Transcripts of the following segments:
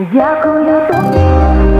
Дякую тобі,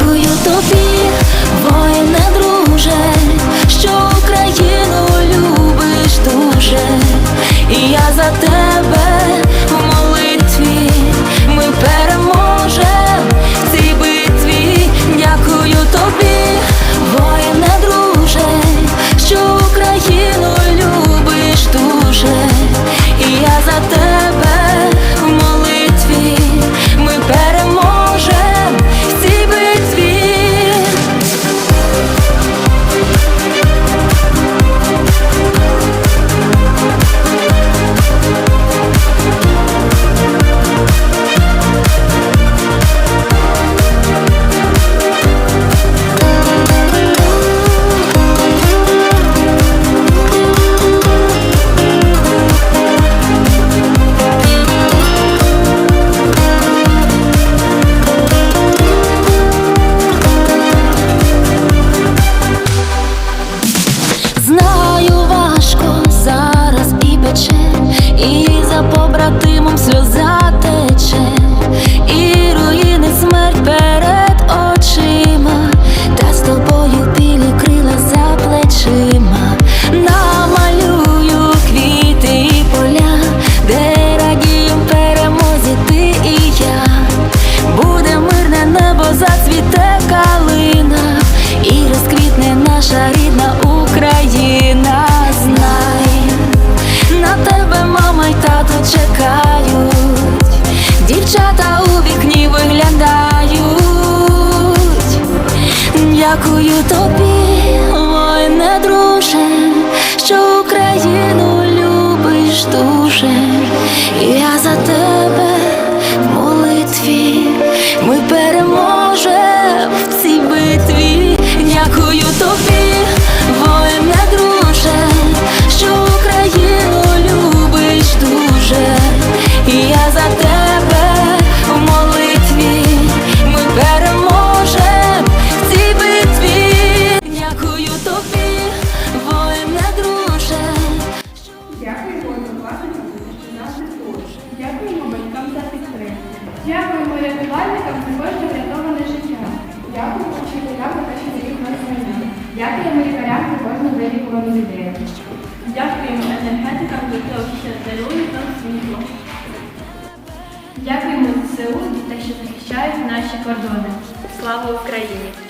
Дякую тобі, воїне друже, і за побратимом сльоза у вікні виглядають. Дякую тобі, воїне друже, що Україну любиш дуже. Я за тебе Дякуємо рятувальникам за кожне врятоване життя. Дякуємо вчителям за те, що нас знання. Дякуємо лікарям за кожну вилікувану людину. Дякуємо енергетикам за те, що дарують нам світло. Дякуємо ЗСУ за те, що захищають наші кордони. Слава Україні!